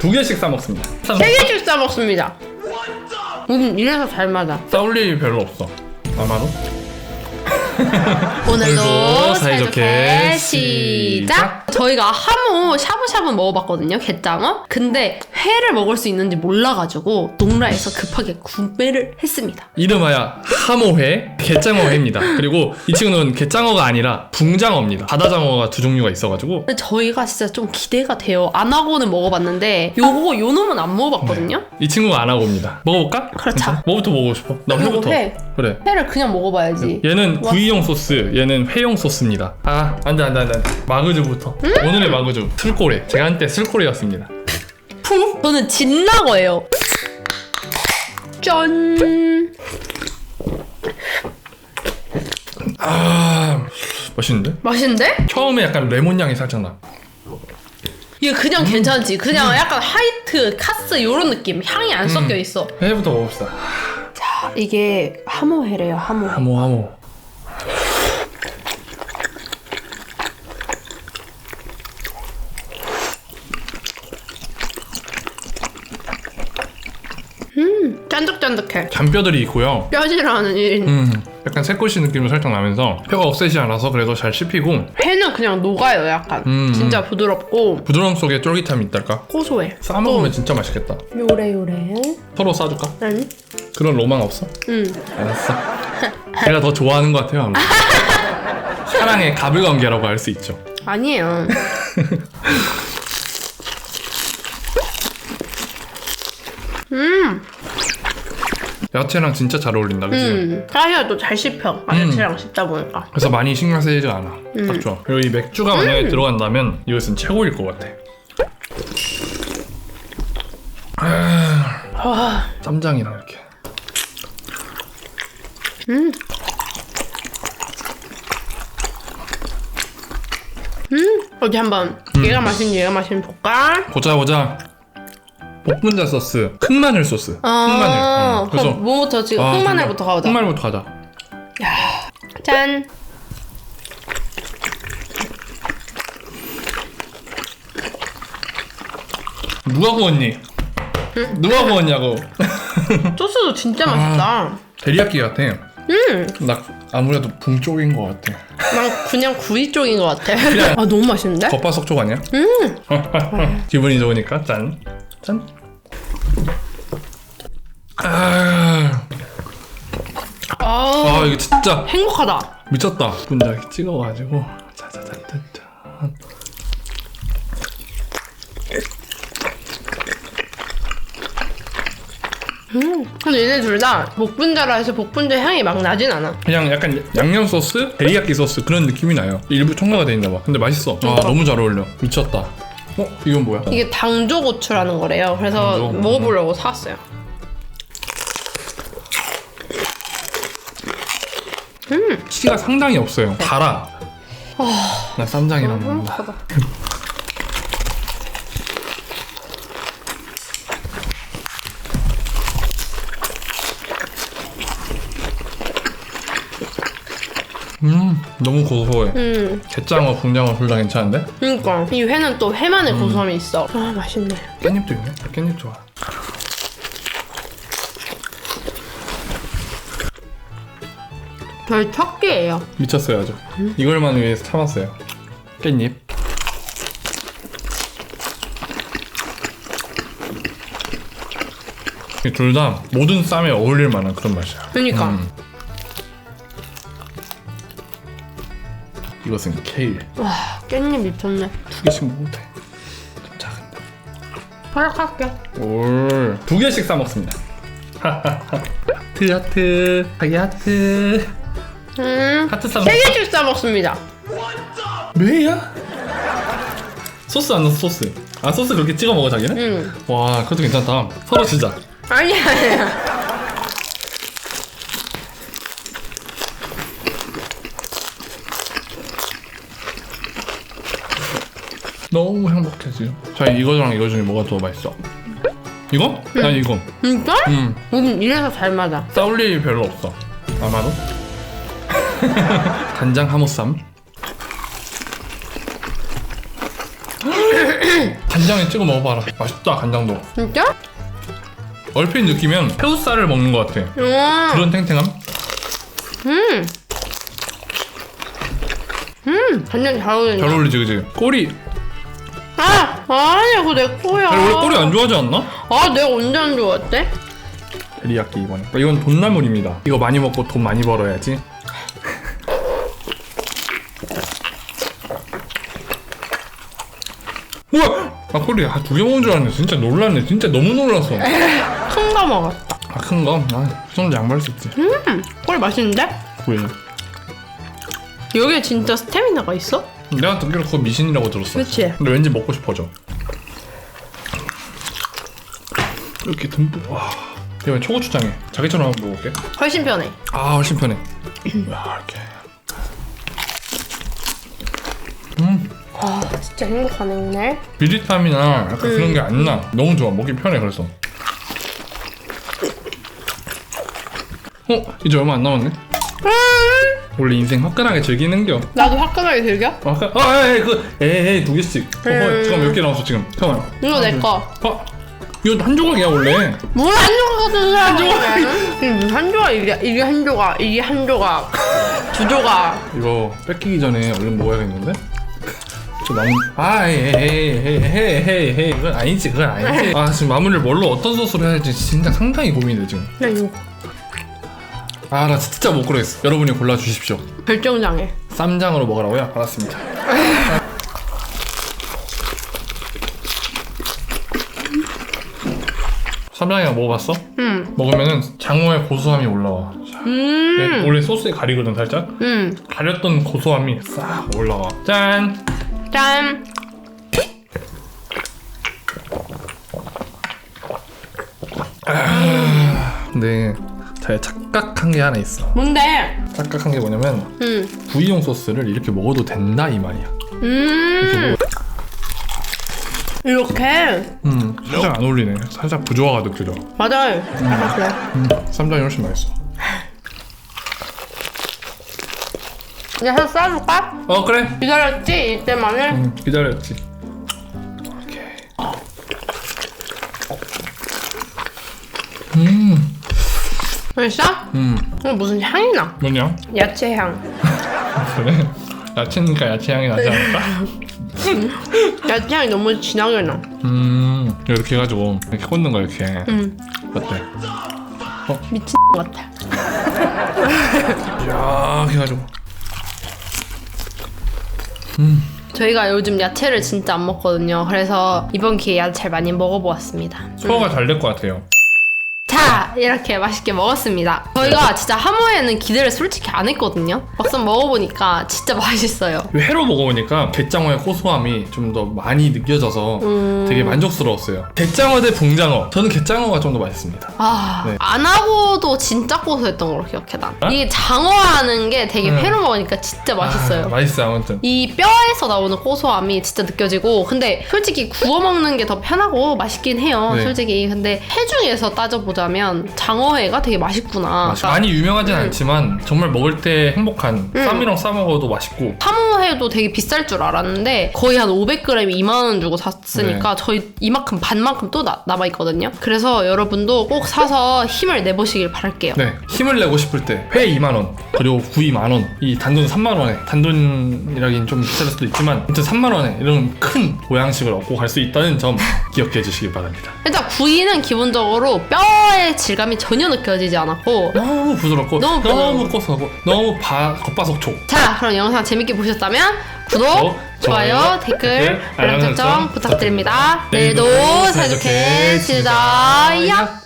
두 개씩 싸 먹습니다. 싸세 개씩 싸 먹습니다. 음, 이래서 잘 맞아. 싸울 일이 별로 없어. 아마도. 오늘도 오늘도 사이좋게 시작! 저희가 하모 샤브샤브 먹어봤거든요, 게장어. 근데 회를 먹을 수 있는지 몰라가지고 농라에서 급하게 구매를 했습니다. 이름하여 하모회, 게장어회입니다. 그리고 이 친구는 게장어가 아니라 붕장어입니다. 바다장어가 두 종류가 있어가지고 근데 저희가 진짜 좀 기대가 돼요. 안 하고는 먹어봤는데 요거 요 놈은 안 먹어봤거든요. 이 친구가 안 하고 옵니다. 먹어볼까? 그렇죠. 뭐부터 먹고 싶어? 나 회부터. 회. 그래. 회를 그냥 먹어봐야지. 얘는 와. 구이 용 소스, 얘는 회용 소스입니다. 아, 안돼 안돼 안돼. 마그주부터. 음? 오늘의 마그주 슬코레. 제가 한때 슬코레였습니다. 푸? 저는 진라거예요. 짠. 아, 맛있는데? 맛있는데? 처음에 약간 레몬 향이 살짝 나. 이게 그냥 괜찮지. 그냥 약간 하이트, 카스 요런 느낌. 향이 안 섞여 있어. 회부터 먹읍시다. 자, 이게 하모회래요. 하모. 하모 하모. 짠득짠득해. 잔뼈들이 있고요. 뼈질하는 일. 음, 약간 새꼬시 느낌도 살짝 나면서 뼈가 억세지 않아서 그래도 잘 씹히고 회는 그냥 녹아요. 약간. 음, 진짜 부드럽고 부드러움 속에 쫄깃함이 있달까? 고소해. 싸 먹으면 진짜 맛있겠다. 요래 요래. 서로 싸줄까? 응. 그런 로망 없어? 응. 알았어. 제가 더 좋아하는 것 같아요. 아무래도. 사랑의 가불관계라고 할 수 있죠. 아니에요. 음, 야채랑 진짜 잘 어울린다, 그치? 음. 사이야도 잘 씹혀. 아저씨랑 씹다 보니까. 그래서 많이 신경 쓰이지 않아. 딱 좋아. 그리고 이 맥주가 만약에 들어간다면 이것은 최고일 것 같아. 아, 와, 쌈장이랑 이렇게. 어디 한번 얘가 마신 얘가 마신 볼까? 보자 보자. 복분자 소스, 흑마늘 소스. 흑마늘. 아, 음, 그럼 뭐부터 지금 아, 흑마늘부터 가보자. 흑마늘부터 가자. 짠. 누가 구웠니? 누가 구웠냐고. 소스도 진짜 맛있다. 데리야끼 같아. 음, 나 아무래도 붕 쪽인 것 같아. 난 그냥 구이 쪽인 것 같아. 아 너무 맛있는데? 겉바속 쪽 아니야? 음. 기분이 좋으니까 짠. 짠. 아, 아, 아 이거 진짜 행복하다. 미쳤다. 분자기 찍어가지고 짜자잔짠. 근데 얘네 둘 다 복분자라 해서 복분자 향이 막 나진 않아. 그냥 약간 양념 소스, 데리야끼 소스 그런 느낌이 나요. 일부 첨가가 돼 있나 봐. 근데 맛있어. 아 너무 잘 어울려. 미쳤다. 어 이건 뭐야? 이게 당조 고추라는 거래요. 그래서 당조? 먹어보려고 사왔어요. 키가 상당히 없어요. 달아. 나 쌈장이랑 먹는다. 행복하다. 음 너무 고소해. 음, 게장어, 붕장어 둘 다 괜찮은데? 그러니까 이 회는 또 회만의 고소함이 있어. 아 맛있네. 깻잎도 있네. 깻잎 좋아. 저희 첫 끼예요. 미쳤어요 아주. 이걸만 위해서 참았어요. 깻잎. 둘 다 모든 쌈에 어울릴 만한 그런 맛이야. 그러니까 음. 이것은 케일. 와 깻잎 미쳤네. 두 개씩 먹어도 돼. 좀 작은. 허락할게. 올. 두 개씩 싸 먹습니다. 하트 하트 하기 하트 음, 하트 싸세 개씩 싸 먹습니다. 왜야? 소스 안 넣었어 소스. 아 소스 그렇게 찍어 먹어 자기는? 음, 와 그것도 괜찮다. 서로 주자. 아니야 아니야. 너무 행복해 지금. 자 이거랑 이거 중에 뭐가 더 맛있어? 이거? 난 이거. 진짜? 음 음, 이래서 잘 맞아. 싸울 일이 별로 없어. 아마도. 간장 하모쌈. 간장에 찍어 먹어봐라. 맛있다 간장도. 진짜? 얼핏 느끼면 새우살을 먹는 것 같아. 음. 그런 탱탱함? 음. 음. 완전 잘 어울린다. 잘 어울리지 그지? 꼬리 아, 아니야, 그거 내 거야. 아니, 원래 꼬리 안 좋아하지 않나? 아, 내가 언제 안 좋아했대? 데리야끼 이번에 이건 돈나물입니다 이거 많이 먹고 돈 많이 벌어야지 우와! 아 꼬리 아, 두개 먹은 줄 알았네 진짜 놀랐네 진짜 너무 놀랐어 큰 거 먹었다. 아 큰거? 아 손도 양보할 수 있지 음, 꿀 맛있는데? 왜? 여기에 진짜 스태미나가 있어? 내가 듣기로 그거 미신이라고 들었어 그치? 근데 왠지 먹고 싶어져 이렇게 듬뿍 와 이번엔 초고추장에 자기처럼 한번 먹어볼게 훨씬 편해. 아 훨씬 편해 야 이렇게 음 아, 진짜 행복하네, 오늘. 비릿함이나 약간 그런 게 안 나. 너무 좋아. 먹기 편해 그래서. 어? 이제 얼마 안 남았네? 원래 인생 화끈하게 즐기는겨. 나도 화끈하게 즐겨? 아, 화끈- 아, 에이, 그, 에이, 에이, 두 개씩. 어, 어, 음. 잠깐 몇개 남았어 지금? 잠깐. 이거 내 거. 아, 이거 한 조각이야 원래. 뭘 한 조각 같은 사람 한 조각 한 조각 이게 이게 한 조각 이게 한 조각 두 조각 이거 뺏기기 전에 얼른 먹어야겠는데? 저 마무 아, 에이, 에이, 에이, 에이, 에이, 에이, 그건 아니지, 그건 아니지. 아, 지금 마무리를 뭘로 어떤 소스로 해야 할지 진짜 상당히 고민돼 지금. 나 이거 아, 나 진짜 못 고르겠어. 여러분이 골라 주십시오. 결정장애 쌈장으로 먹으라고요? 알았습니다. 쌈장이랑 먹어봤어? 음음 먹으면은 장어의 고소함이 올라와. 음. 원래 소스에 가리거든 살짝. 음. 가렸던 고소함이 싹 올라와. 짠. 짠 근데 제가 착각한 게 하나 있어. 뭔데 착각한 게 뭐냐면 음. 구이용 소스를 이렇게 먹어도 된다 이 말이야. 음 이렇게 음, 살짝 안 어울리네. 살짝 부조화가 느껴져. 맞아요 아, 그래 음, 쌈장이 훨씬 맛있어. 이제 해서 싸줄까? 어 그래. 기다렸지 이때만을 음, 기다렸지. 오케이. 음, 맛있어? 음, 어, 무슨 향이 나 뭐냐? 야채 향 그래? 야채니까 야채 향이 나지 않을까? 야채 향이 너무 진하게 나 음, 이렇게 해가지고 이렇게 꽂는 거야 이렇게. 음. 어때? 미친 같아 이렇게 해가지고. 저희가 요즘 야채를 진짜 안 먹거든요. 그래서 이번 기회에 야채를 많이 먹어보았습니다. 소화가 잘 될 것 같아요. 자, 이렇게 맛있게 먹었습니다. 저희가 진짜 하모에는 기대를 솔직히 안 했거든요. 막상 먹어보니까 진짜 맛있어요. 회로 먹어보니까 게장어의 고소함이 좀 더 많이 느껴져서 음. 되게 만족스러웠어요. 게장어 대 붕장어. 저는 게장어가 좀 더 맛있습니다. 아, 네. 안 하고도 진짜 고소했던 걸로 기억해, 난. 어? 이게 장어하는 게 되게 음. 회로 먹으니까 진짜 맛있어요. 아, 맛있어요 아무튼. 이 뼈에서 나오는 고소함이 진짜 느껴지고 근데 솔직히 구워 먹는 게 더 편하고 맛있긴 해요 네. 솔직히 근데 회 중에서 따져보자면 장어회가 되게 맛있구나 맛있- 많이 유명하진 음. 않지만 정말 먹을 때 행복한 음. 쌈이랑 싸 먹어도 맛있고 사모회도 되게 비쌀 줄 알았는데 거의 한 500g에 2만 원 주고 샀으니까 네. 저희 이만큼 반만큼 또 나- 남아 있거든요 그래서 여러분도 꼭 사서 힘을 내보시길 바랄게요 네 힘을 내고 싶을 때 회 2만 원 그리고 구이 만 원, 이 단돈 3만 원에 단돈이라긴 좀 비쌀 수도 있지만 아무튼 3만 원에 이런 큰 보양식을 얻고 갈 수 있다는 점 기억해 주시기 바랍니다. 일단 구이는 기본적으로 뼈의 질감이 전혀 느껴지지 않았고 너무 부드럽고 너무 너무. 고소하고 너무 바, 겉바속촉. 자, 그럼 영상 재밌게 보셨다면 구독, 좋아요, 좋아요, 댓글, 댓글, 알람 설정 부탁드립니다. 내일도 사이좋게 지내자. 야!